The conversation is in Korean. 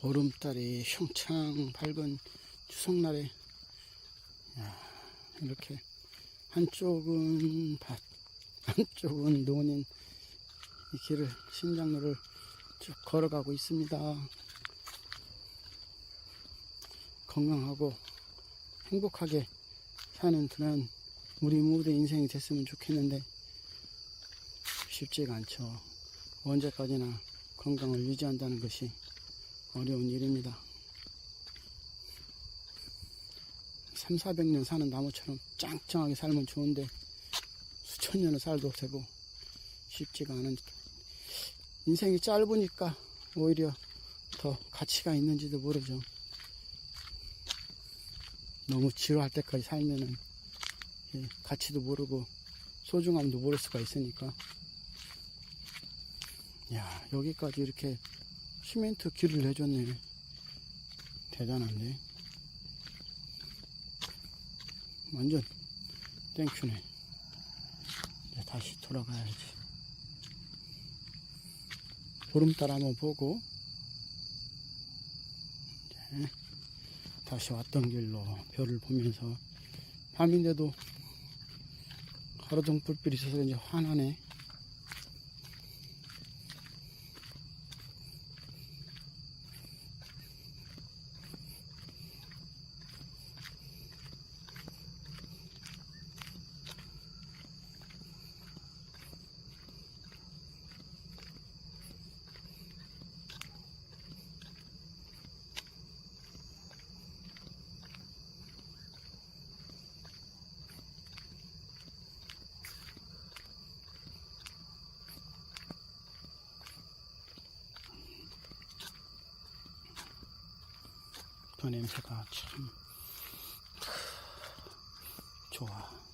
보름달이 형창 밝은 추석날에 야, 이렇게 한쪽은 밭, 한쪽은 논인 이 길을 신장로를 쭉 걸어가고 있습니다. 건강하고 행복하게 사는 그런 우리 모두 인생이 됐으면 좋겠는데 쉽지가 않죠. 언제까지나 건강을 유지한다는 것이 어려운 일입니다. 3, 400년 사는 나무처럼 짱짱하게 살면 좋은데 수천 년을 살도 되고 쉽지가 않으니까 인생이 짧으니까 오히려 더 가치가 있는지도 모르죠. 너무 지루할 때까지 살면은 예, 가치도 모르고 소중함도 모를 수가 있으니까 야 여기까지 이렇게 시멘트 길을 내줬네. 대단한데. 완전 땡큐네. 이제 다시 돌아가야지. 보름달 한번 보고. 이제 다시 왔던 길로 별을 보면서. 밤인데도 하루동 불빛이 있어서 이제 환하네 그 냄새가 참 좋아.